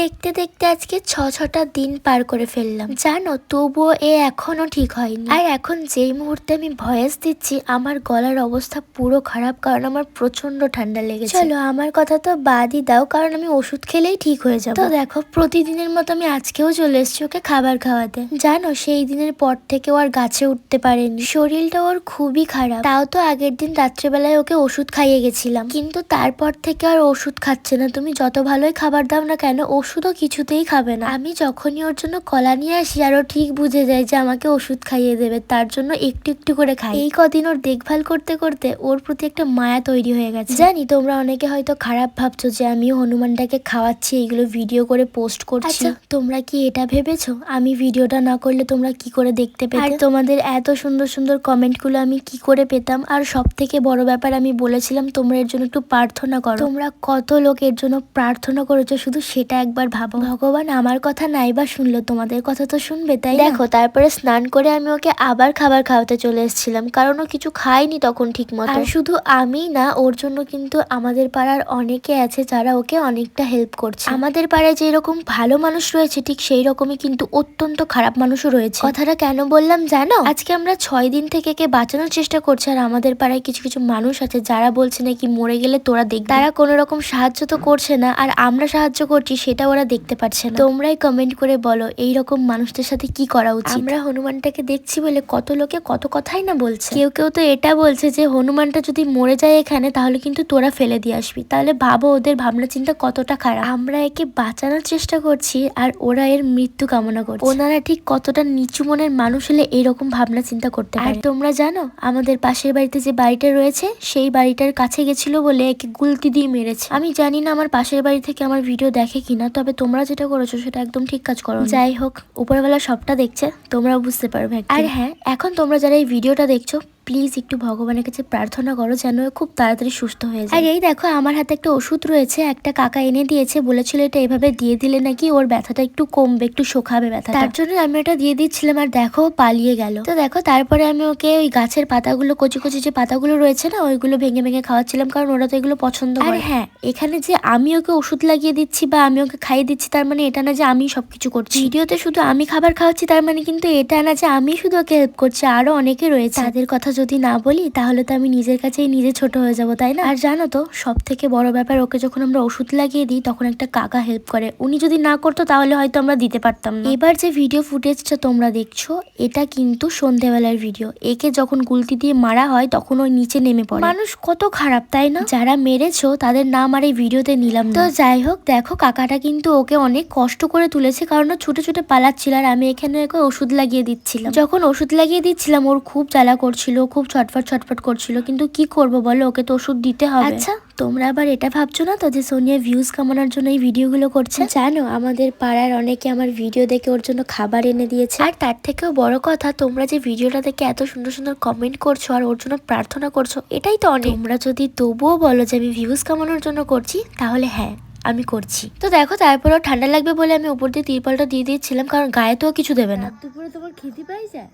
দেখতে দেখতে আজকে ছ ছটা দিন পার করে ফেললাম। জানো তবুও এ এখনও ঠিক হয়নি। আর এখন যেই মুহূর্তে আমি ভয়েস দিচ্ছি আমার গলার অবস্থা পুরো খারাপ কারণ আমার প্রচণ্ড ঠান্ডা লেগেছে। চলো আমার কথা তো বাদই দাও কারণ আমি ওষুধ খেলেই ঠিক হয়ে যাব। তো দেখো প্রতিদিনের মতো আমি আজকেও চলে এসেছি ওকে খাবার খাওয়াতে। জানো সেই দিনের পর থেকে ও আর গাছে উঠতে পারেনি। শরীরটা ওর খুবই খারাপ। তাও তো আগের দিন রাত্রেবেলায় ওকে ওষুধ খাইয়ে গেছিলাম। কিন্তু তারপর থেকে আর ওষুধ খাচ্ছে না। তুমি যত ভালোই খাবার দাও না কেন ওষুধও কিছুতেই খাবে না। আমি যখনই ওর জন্য কলা নিয়ে আসি আর ও ঠিক বুঝে যায় যে আমাকে ওষুধ খাইয়ে দেবে তার জন্য একটু একটু করে খাই। এই কদিন ওর দেখভাল করতে করতে ওর প্রতি একটা মায়া তৈরি হয়ে গেছে। জানি তোমরা অনেকে হয়তো খারাপ ভাবছ যে আমি হনুমানটাকে খাওয়াচ্ছি এইগুলো ভিডিও করে পোস্ট করছি। তোমরা কি এটা ভেবেছো? আমি ভিডিওটা না করলে তোমরা কি করে দেখতে পেতে? আর তোমাদের এত সুন্দর সুন্দর কমেন্টগুলো আমি কি করে পেতাম? আর সব থেকে বড় ব্যাপার আমি বলেছিলাম তোমরা এর জন্য একটু প্রার্থনা করো। তোমরা কত লোক এর জন্য প্রার্থনা করেছ? শুধু সেটা একবার ভাবো ভগবান আমার কথা নাই বা শুনলো তোমাদের কথা তো শুনবে তাই দেখো তারপরে স্নান করে আমি ওকে আবার খাবার খাওয়াতে চলে এসেছিলাম কারণ ও কিছু খায়নি তখন ঠিক মতো আর শুধু আমি না ওর জন্য কিন্তু আমাদের পাড়ার অনেকে আছে যারা ওকে অনেকটা হেল্প করছে। আমাদের পাড়ায় যেরকম ভালো মানুষ রয়েছে ঠিক সেই রকমই কিন্তু অত্যন্ত খারাপ মানুষও রয়েছে। কথাটা কেন বললাম জানো? আজকে আমরা ছয় দিন থেকে কে বাঁচানোর চেষ্টা করছি আর আমাদের পাড়ায় কিছু কিছু মানুষ আছে যারা বলছে নাকি মরে গেলে তোরা দেখ তারা কোনো রকম সাহায্য তো করছে না আর আমরা সাহায্য করছি সেটা ওরা দেখতে পাচ্ছে না। তোমরাই কমেন্ট করে বলো এই রকম মানুষদের সাথে কি করা উচিত? আমরা হনুমানটাকে দেখছি বলে কত লোকে কত কথাই না বলছে। কেউ কেউ তো এটা বলছে যে হনুমানটা যদি মরে যায় এখানে তাহলে কিন্তু তোরা ফেলে দিয়ে আসবি। তাহলে ভাবো ওদের ভাবনা চিন্তা কতটা খারাপ। আমরা একে বাঁচানোর চেষ্টা করছি আর ওরা এর মৃত্যু কামনা করছে। ওনারা ঠিক কতটা নিচু মনের মানুষ হলে এইরকম ভাবনা চিন্তা করতে পারে। আর তোমরা জানো আমাদের পাশের বাড়িতে যে বাড়িটা রয়েছে সেই বাড়িটার কাছে গেছিল বলে একে গুলতি দিয়ে মেরেছে। আমি জানি না আমার পাশের বাড়ি থেকে আমার ভিডিও দেখে কিনা। তবে তোমরা যেটা করেছ সেটা একদম ঠিক কাজ করো যাই হোক উপরবেলা সবটা দেখছে তোমরা বুঝতে পারবে আর হ্যাঁ এখন তোমরা যারা এই ভিডিওটা দেখছ প্লিজ একটু ভগবানের কাছে প্রার্থনা করো যেন ও খুব তাড়াতাড়ি সুস্থ হয়ে যায়। আর এই দেখো আমার হাতে একটা ওষুধ রয়েছে একটা কাকা এনে দিয়েছে বলেছিল এটা এভাবে দিয়ে দিলে নাকি ওর ব্যথাটা একটু কমবে একটু শোকাবে ব্যথা তার জন্য আমি ওটা দিয়ে দিচ্ছিলাম আর দেখো পালিয়ে গেল। তো দেখো তারপরে আমি ওকে ওই গাছের পাতাগুলো কচি কচি যে পাতাগুলো রয়েছে না ওইগুলো ভেঙে ভেঙে খাওয়াচ্ছিলাম কারণ ওরা তো এগুলো পছন্দ করে। আর হ্যাঁ এখানে যে আমি ওকে ওষুধ লাগিয়ে দিচ্ছি বা আমি ওকে খাইয়ে দিচ্ছি তার মানে এটা না যে আমি সবকিছু করছি। ভিডিওতে শুধু আমি খাবার খাওয়াচ্ছি তার মানে কিন্তু এটা না যে আমি শুধু ওকে হেল্প করছি আরও অনেকে রয়েছে। তাদের কথা যদি না বলি, তাহলে তো আমি নিজের কাছেই নিজে ছোট হয়ে যাব, তাই না? আর জানো তো সব থেকে বড় ব্যাপার, ওকে যখন আমরা ওষুধ লাগিয়ে দিই, তখন একটা কাকা হেল্প করে। উনি যদি না করতো, তাহলে হয়তো আমরা দিতে পারতাম না। এবার যে ভিডিও ফুটেজটা তোমরা দেখছ, এটা কিন্তু সন্ধেবেলার ভিডিও একে যখন গুলতি দিয়ে মারা হয়, তখন ওই নিচে নেমে পড়ে। মানুষ কত খারাপ, তাই না? যারা মেরেছো, তাদের নাম আর এই ভিডিওতে নিলাম তো যাই হোক, দেখো, কাকাটা কিন্তু ওকে অনেক কষ্ট করে তুলেছে, কারণ ও ছুটে ছুটে পালাচ্ছিল, আর আমি এখানে ওকে ওষুধ লাগিয়ে দিচ্ছিলাম। যখন ওষুধ লাগিয়ে দিচ্ছিলাম, ওর খুব জ্বালা করছিল খুব ছটফট ছটফট করছিল কিন্তু কি করব বলো ওকে তো ওষুধ দিতে হবে। আচ্ছা। তোমরা আবার এটা ভাবছ না তো যে সোনিয়া ভিউজ কামানোর জন্য এই ভিডিওগুলো করছে? জানো আমাদের পাড়ার অনেকে আমার ভিডিও দেখে ওর জন্য খাবার এনে দিয়েছে। আর তার থেকেও বড় কথা তোমরা যে ভিডিওটা দেখে এত সুন্দর সুন্দর কমেন্ট করছ আর ওর জন্য প্রার্থনা করছ এটাই তো অনেক। তোমরা যদি তবুও বলো যে আমি ভিউজ কামানোর জন্য করছি তাহলে হ্যাঁ আমি করছি। তো দেখো তারপরেও ঠান্ডা লাগবে বলে আমি উপর দিয়ে তিরপলটা দিয়ে দিয়েছিলাম কারণ গায়ে তো কিছু দেবে না। দুপুরে তোমার খিদি যায়?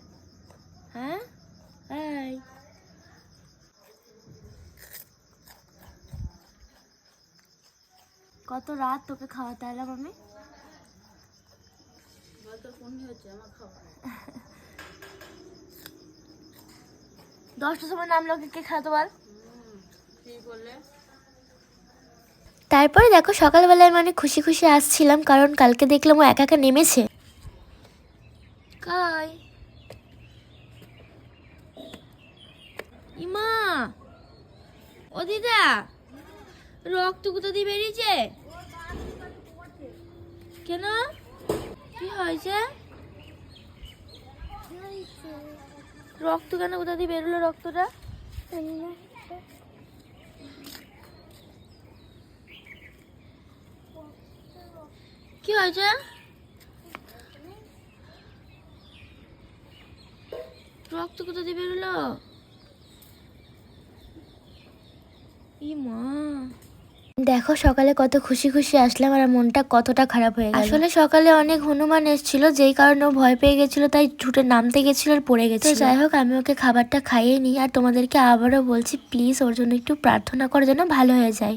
হ্যাঁ? এই কত রাত তোকে খাওয়াতে এলাম আমি? দশটার সময় নামলো কে কে খাতো বল? তারপরে দেখো সকালবেলায় মানে খুশি খুশি আসছিলাম কারণ কালকে দেখলাম ও একা একা নেমেছে। কাই? ইমা। ও রক্ত কোথা দিয়ে বেরিয়েছে? কেন? কি হয়েছে? রক্ত কেন কোথা দিয়ে বেরোলো রক্তটা? কি হয়েছে? রক্ত কোথা দিয়ে বেরোলো? ই মা। দেখো সকালে কত খুশি খুশি আসলাম আর মনটা কতটা খারাপ হয়ে গেল। আসলে সকালে অনেক হনুমান এসেছিল যেই কারণে ও ভয় পেয়ে গেছিল তাই ছুটে নামতে গেছিল আর পড়ে গেছে যাই হোক আমি ওকে খাবারটা খাইয়ে নিই আর তোমাদেরকে আবারও বলছি প্লিজ ওর জন্য একটু প্রার্থনা করার জন্য ভালো হয়ে যায়।